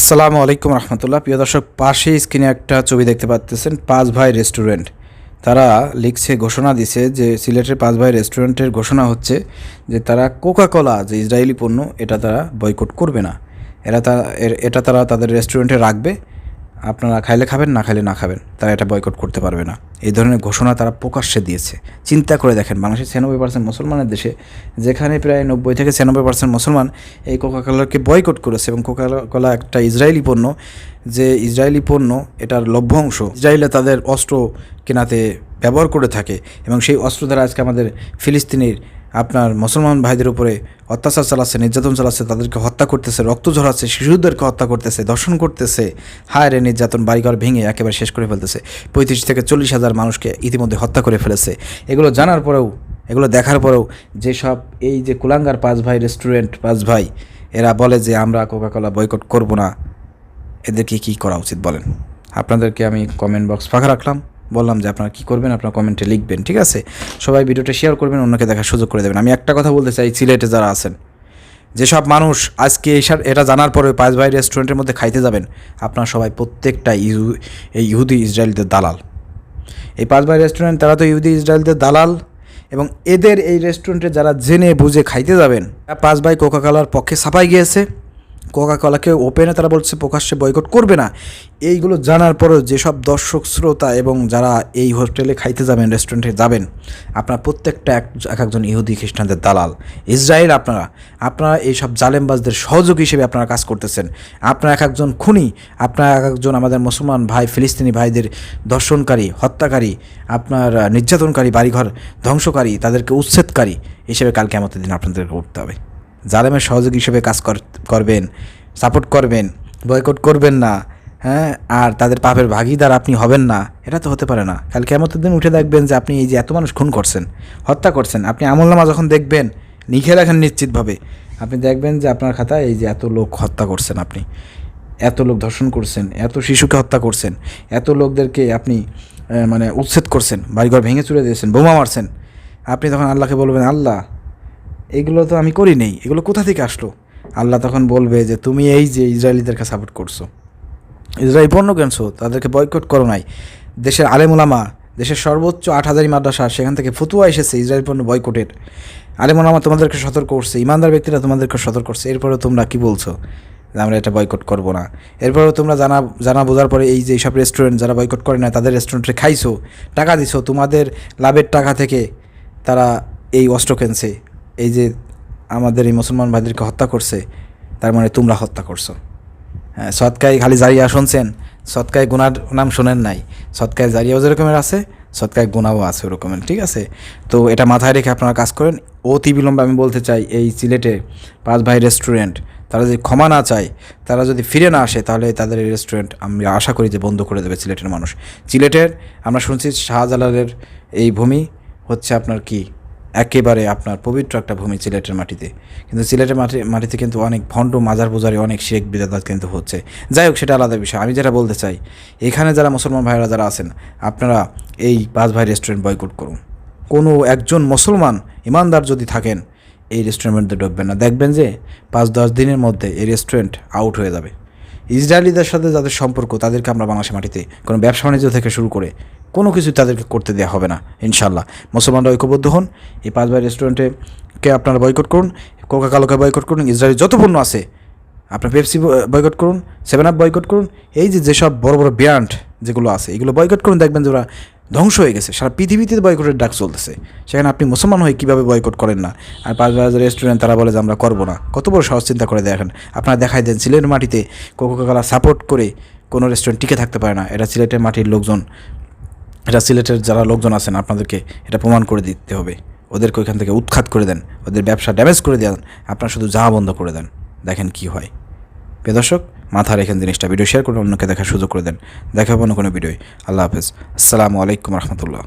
আসসালামু আলাইকুম রহমতুল্লাহ। প্রিয় দর্শক পাশে স্ক্রিনে একটা ছবি দেখতে পাচ্তেছেন পাঁচ ভাই রেস্টুরেন্ট। তারা লিখছে, ঘোষণা দিছে যে সিলেটের পাঁচ ভাই রেস্টুরেন্টের ঘোষণা হচ্ছে যে তারা কোকাকোলা, যে ইসরায়েলি পণ্য, এটা তারা বয়কট করবে না। এরা তা এটা তারা তাদের রেস্টুরেন্টে রাখবে। আপনারা খাইলে খাবেন, না খাইলে না খাবেন, তারা এটা বয়কট করতে পারবে না। এই ধরনের ঘোষণা তারা প্রকাশ্যে দিয়েছে। চিন্তা করে দেখেন বাংলাদেশের ছিয়ানব্বই পার্সেন্ট মুসলমানের দেশে, যেখানে প্রায় নব্বই থেকে ছিয়ানব্বই পার্সেন্ট মুসলমান এই কোকা কোলাকে বয়কট করেছে এবং কোকা কোলা একটা ইসরায়েলি পণ্য, যে ইসরায়েলি পণ্য এটার লভ্যাংশ ইসরায়েলে তাদের অস্ত্র কেনাতে ব্যবহার করে থাকে এবং সেই অস্ত্র দ্বারা আজকে আমাদের ফিলিস্তিনির আপনার মুসলমান ভাইদের উপরে অত্যাচার চালাচ্ছে, নির্যাতন চালাচ্ছে, তাদেরকে হত্যা করতেছে, রক্ত ঝরাচ্ছে, শিশুদেরকে হত্যা করতেছে দর্শন করতেছে। হায় রে নির্যাতন, বাড়িঘর ভেঙে একেবারে শেষ করে ফেলতেছে। পঁয়ত্রিশ থেকে চল্লিশ হাজার মানুষকে ইতিমধ্যে হত্যা করে ফেলেছে। এগুলো জানার পরেও, এগুলো দেখার পরেও যেসব এই যে কুলাঙ্গার পাঁচ ভাই রেস্টুরেন্ট পাঁচ ভাই, এরা বলে যে আমরা কোকাকোলা বয়কট করব না। এদেরকে কি করা উচিত বলেন? আপনাদেরকে আমি কমেন্ট বক্স ফাঁকা রাখলাম। বললাম যে আপনারা কী করবেন, আপনারা কমেন্টে লিখবেন, ঠিক আছে? সবাই ভিডিওটা শেয়ার করবেন, অন্যকে দেখার সুযোগ করে দেবেন। আমি একটা কথা বলতে চাই, সিলেটে যারা আছেন। যেসব মানুষ আজকে এটা জানার পরে পাঁচ ভাই রেস্টুরেন্টের মধ্যে খাইতে যাবেন, আপনারা সবাই প্রত্যেকটা ইহু এই ইহুদি ইসরায়েলদের দালাল। এই পাঁচ ভাই রেস্টুরেন্ট তারা তো ইহুদি ইসরায়েলদের দালাল এবং এদের এই রেস্টুরেন্টে যারা জেনে বুঝে খাইতে যাবেন পাঁচ ভাই কোকা কোলার পক্ষে ছাপাই গিয়েছে। কোকা কোলাকে ওপেনে তারা বলছে প্রকাশ্যে বয়কট করবে না। এইগুলো জানার পরেও যেসব দর্শক, শ্রোতা এবং যারা এই হোটেলে খাইতে যাবেন রেস্টুরেন্টে যাবেন, আপনার প্রত্যেকটা এক এক একজন ইহুদি খ্রিস্টানদের দালাল। ইসরায়েল আপনারা আপনারা এইসব জালেমবাজদের সহযোগ হিসেবে আপনারা কাজ করতেছেন। আপনারা এক একজন খুনি, আপনারা এক একজন আমাদের মুসলমান ভাই, ফিলিস্তিনি ভাইদের দর্শনকারী হত্যাকারী, আপনার নির্যাতনকারী বাড়িঘর ধ্বংসকারী, তাদেরকে উচ্ছেদকারী হিসেবে কালকে আমাদের দিন আপনাদেরকে উঠতে হবে। জালেমের সহযোগী হিসেবে কাজ কর- করবেন সাপোর্ট করবেন বয়কট করবেন না হ্যাঁ? আর তাদের পাপের ভাগিদার আপনি হবেন না, এটা তো হতে পারে না। কাল কেমতের দিন উঠে দেখবেন যে আপনি এই যে এত মানুষ খুন করছেন, হত্যা করছেন, আপনি আমলনামা যখন দেখবেন, লিখে রাখেন নিশ্চিতভাবে, আপনি দেখবেন যে আপনার খাতায় এই যে এত লোক হত্যা করছেন আপনি, এত লোক ধর্ষণ করছেন, এত শিশুকে হত্যা করছেন, এত লোকদেরকে আপনি মানে উচ্ছেদ করছেন, বাড়িঘর ভেঙে চুরে দিয়েছেন, বোমা মারছেন, আপনি তখন আল্লাহকে বলবেন, আল্লাহ এগুলো তো আমি করি নেই। এগুলো কোথা থেকে আসলো? আল্লাহ তখন বলবে যে, তুমি এই যে ইসরায়েলিদেরকে সাপোর্ট করছ, ইসরায়েল পণ্য কেনছো, তাদেরকে বয়কট করো নাই। দেশের আলেমুলামা দেশের সর্বোচ্চ আট হাজারি মাদ্রাসা, সেখান থেকে ফতুয়া এসেছে ইসরায়েল পণ্য বয়কটের আলেমুলামা তোমাদেরকে সতর্ক করছে, ইমানদার ব্যক্তিরা তোমাদেরকে সতর্ক করছে। এরপরেও তোমরা কি বলছো? যে আমরা এটা বয়কট করব না। এরপরেও তোমরা জানা জানা বোঝার পরে এই যে সব রেস্টুরেন্ট যারা বয়কট করে না তাদের রেস্টুরেন্টে খাইছো, টাকা দিছো। তোমাদের লাভের টাকা থেকে তারা এই অস্ত্র কিনছে। এই যে আমাদের এই মুসলমান ভাইদেরকে হত্যা করছে, তার মানে তোমরা হত্যা করছ। হ্যাঁ সৎকায় খালি জারিয়া শুনছেন, সৎকায় গুনার নাম শোনেন নাই। সৎকায় জারিয়াও যেরকমের আছে, সৎকায় গুণাও আছে ওরকমের, ঠিক আছে? তো এটা মাথায় রেখে আপনারা কাজ করেন। অতি বিলম্বে আমি বলতে চাই, এই সিলেটে পাঁচ ভাই রেস্টুরেন্ট, তারা যদি ক্ষমা না চায়, তারা যদি ফিরে না আসে, তাহলে তাদের এই রেস্টুরেন্ট আমি আশা করি যে বন্ধ করে দেবে সিলেটের মানুষ। সিলেটের, আমরা শুনছি শাহজালালের এই ভূমি হচ্ছে আপনার কি? একেবারে আপনার পবিত্র একটা ভূমি সিলেটের মাটিতে। কিন্তু সিলেটের মাটি, মাটিতে কিন্তু অনেক ভণ্ড মাজার পূজারি, অনেক শেখ বিদাত কিন্তু হচ্ছে। যাই হোক, সেটা আলাদা বিষয়। আমি যেটা বলতে চাই, এখানে যারা মুসলমান ভাইরা যারা আছেন, আপনারা এই পাঁচ ভাই রেস্টুরেন্ট বয়কট করুন। কোনো একজন মুসলমান ইমানদার যদি থাকেন, এই রেস্টুরেন্টের ঢুকবেন না। দেখবেন যে পাঁচ দশ দিনের মধ্যে এই রেস্টুরেন্ট আউট হয়ে যাবে। ইসরায়েলিদের সাথে যাদের সম্পর্ক, তাদেরকে আমরা বাংলাদেশের মাটিতে কোনো ব্যবসা বাণিজ্য থেকে শুরু করে কোনো কিছু তাদেরকে করতে দেওয়া হবে না ইনশাল্লাহ মুসলমানরা ঐক্যবদ্ধ হন। এই পাঁচ ভাই রেস্টুরেন্টে কে আপনারা বয়কট করুন কোকা কালোকে বয়কট করুন ইসরায়েল যত পণ্য আছে, আপনার পেপসি বয়কট করুন সেভেন আপ বয়কট করুন, এই যে যেসব বড় বড় ব্র্যান্ড যেগুলো আছে, এগুলো বয়কট করুন, দেখবেন যে ওরা ধ্বংস হয়ে গেছে। সারা পৃথিবীতে বয়কটের ডাক চলতেছে। সেখানে আপনি মুসলমান হয়ে কীভাবে বয়কট করেন না? আর পাঁচ হাজার রেস্টুরেন্ট তারা বলে যে আমরা করব না। কত বড় সহজ চিন্তা করে দেখেন। আপনারা দেখাই দেন সিলেট মাটিতে কোকা সাপোর্ট করে কোনো রেস্টুরেন্ট টিকে থাকতে পারে না। এটা সিলেটের মাটির লোকজন। এটা সিলেটের যারা লোকজন আছেন, আপনাদেরকে এটা প্রমাণ করে দিতে হবে। ওদেরকে ওইখান থেকে উৎখাত করে দেন। ওদের ব্যবসা ড্যামেজ করে দেন। আপনারা শুধু যাওয়া বন্ধ করে দেন। দেখেন কি হয়। প্রিয় দর্শক মাথা রেখেন জিনিসটা ভিডিও শেয়ার করে অন্যকে দেখার সুযোগ করে দেন। দেখা হবে অন্য কোনো ভিডিও আল্লাহ হাফেজ। আসসালামু আলাইকুম রহমতুল্লাহ।